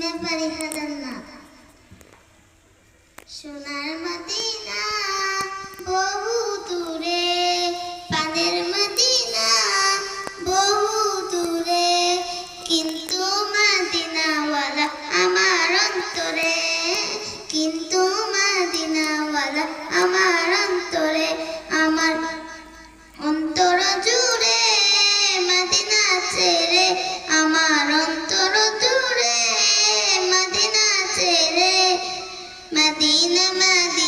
ব্যাপারী হাজার না সোনার মদিনা মদিনা মদিনাওয়ালা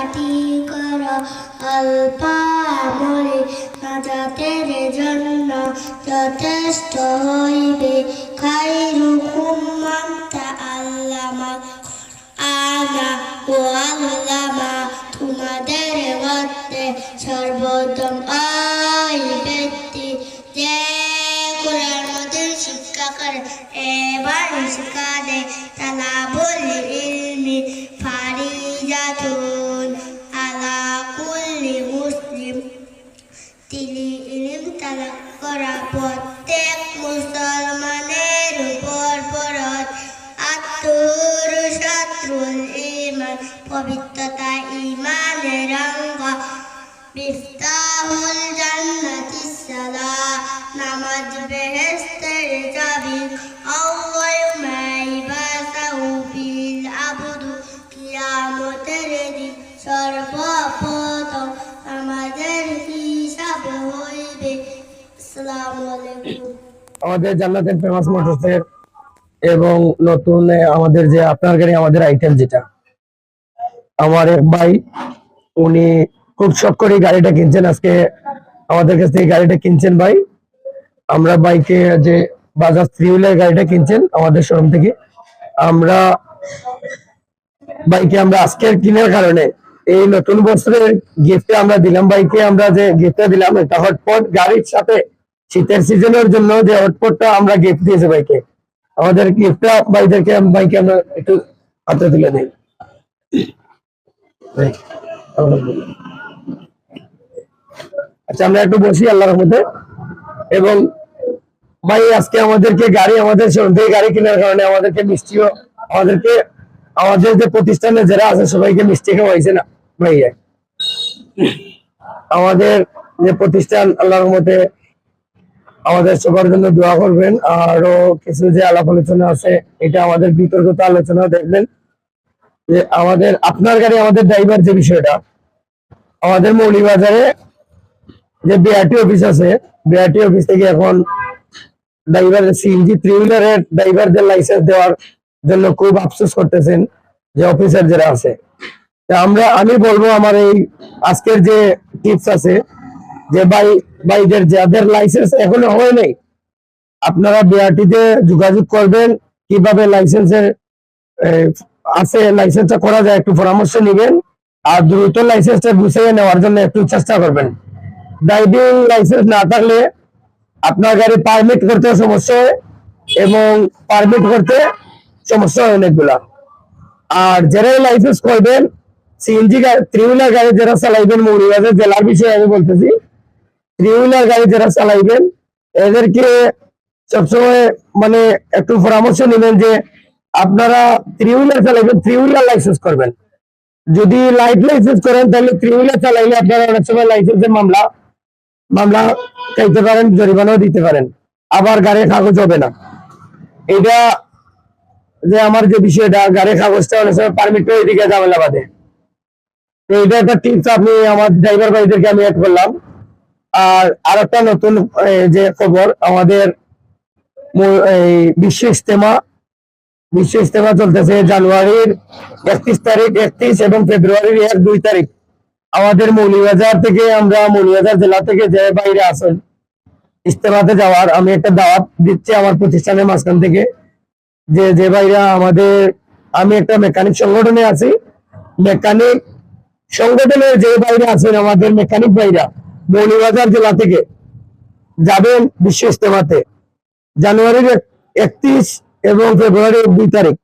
কাটি কর অল্প আমলে জন্য যথেষ্ট হইবে। খাইরুকুম মান তাআল্লামা আনা ও আল্লামা, তোমাদের মধ্যে সর্বোত্তম ওই ব্যক্তি। যে কোরআন মধ্যে শিক্ষা করে, এবার শিক্ষা দেয় তালা বলে ইলমি। করা প্রত্যেক মুসলমানের উপর পরত। আত্মর শত্রুল ইমান পবিত্রতা ইমানের অঙ্গ মিফতাহুল জান্নাতি সালা, নামাজ বেহেস্তের চাবি আউয়াল আমাদের জান্নাতের ফেমাস মোটরসের এবং নতুন আমাদের যে আপনার গাড়ি, আমাদের আইটেম যেটা। আমার এক ভাই, উনি খুব শখ করে গাড়িটা কিনছেন। আজকে আমাদের কাছ থেকে গাড়িটা কিনছেন ভাই। আমরা বাইকে যে বাজাজ থ্রি হুইলার গাড়িটা কিনছেন আমাদের শোরুম থেকে। আমরা বাইকে আমরা আজকের কিনার কারণে এই নতুন বছরের গিফটে আমরা দিলাম। বাইকে আমরা যে গিফটটা দিলাম, এটা হটপট গাড়ির সাথে শীতের সিজনের জন্য যে হটপটটা আমরা গিফট দিয়েছি বাইকে আমাদের গিফটটা বাইদেরকে বাইকে আমরা একটু হাতে তুলে দিই। আচ্ছা আমরা একটু বসি আল্লাহর মধ্যে এবং ভাই, আজকে আমাদেরকে গাড়ি, আমাদের গাড়ি কেনার কারণে আমাদেরকে মিষ্টিও, আমাদেরকে, আমাদের যে প্রতিষ্ঠানে যারা আছে, সবাইকে মিষ্টি খাওয়াইছে না, ভাইয়া। আমাদের যে প্রতিষ্ঠান আল্লাহর মধ্যে আমাদের সবার জন্য দোয়া করবেন। আরও কিছু যে আলাপ আলোচনা আছে, এটা আমাদের বিতর্কত আলোচনা, দেখবেন যে আমাদের, আপনার গাড়ি আমাদের ড্রাইভার যে বিষয়টা, আমাদের মৌলিবাজারে যে বিআরটি অফিস আছে বিআরটি অফিস থেকে এখন ড্রাইভার সিএনজি থ্রি হুইলারের ড্রাইভারদের লাইসেন্স দেওয়ার জন্য খুব আফসোস করতেছেন যে অফিসার যারা আছে। আমরা, আমি বলব আমার এই আজকের যে টিপস আছে, যে ভাই ভাইদের যাদের লাইসেন্স এখনও হয় নাই, আপনারা বিআরটিতে যোগাযোগ করবেন, কীভাবে লাইসেন্সের আছে লাইসেন্সটা করা যায় একটু পরামর্শ নেবেন, আর দ্রুত লাইসেন্সটা গুছিয়ে নেওয়ার জন্য একটু চেষ্টা করবেন। ড্রাইভিং লাইসেন্স না থাকলে আপনার গাড়ি পারমিট করতে সমস্যা হয় এবং পারমিট করতে সমস্যা হয় অনেকগুলা। আর যারা লাইসেন্স করবেন, সিএনজি থ্রি হুইলার গাড়ি যারা চালাইবেন মৌলিবাজার জেলার বিষয়ে আমি বলতেছি থ্রি গাড়ি যারা চালাইবেন, এদেরকে সবসময় মানে একটু পরামর্শ নেবেন যে আপনারা থ্রি হুইলার চালাইবেন থ্রি হুইলার লাইসেন্স করবেন। যদি লাইট লাইসেন্স করেন, তাহলে থ্রি হুইলার চালাইলে আপনারা অনেক সময় লাইসেন্সের মামলা মামলা চাইতে পারেন, জরিমানাও দিতে পারেন। আবার গাড়ির কাগজ হবে না। এটা যে আমার যে বিষয়টা, গাড়ির কাগজটা অনেক সময় পারমিট এদিকে ঝামেলা বাদে তো এটা একটা টিপস আপনি আমার ড্রাইভার ভাইদেরকে আমি অ্যাড করলাম। আর আর একটা নতুন যে খবর, আমাদের বিশ্ব ইস্তেমা বিশ্ব ইস্তেমা চলতেছে জানুয়ারির একত্রিশ তারিখ, একত্রিশ এবং ফেব্রুয়ারির এক, দুই তারিখ। আমাদের মৌলিবাজার থেকে আমরা মৌলিবাজার জেলা থেকে যে বাইরে আসেন ইস্তেমাতে যাওয়ার, আমি একটা দাওয়াত দিচ্ছি আমার প্রতিষ্ঠানের মাঝখান থেকে, যে যে ভাইরা আমাদের, আমি একটা মেকানিক সংগঠনে আছি। মেকানিক সংগঠনের যে বাইরে আছেন, আমাদের মেকানিক ভাইরা মৌলিবাজার জেলা থেকে যাবেন বিশ্ব ইস্তেমাতে জানুয়ারির একত্রিশ এবং ফেব্রুয়ারির দুই তারিখ।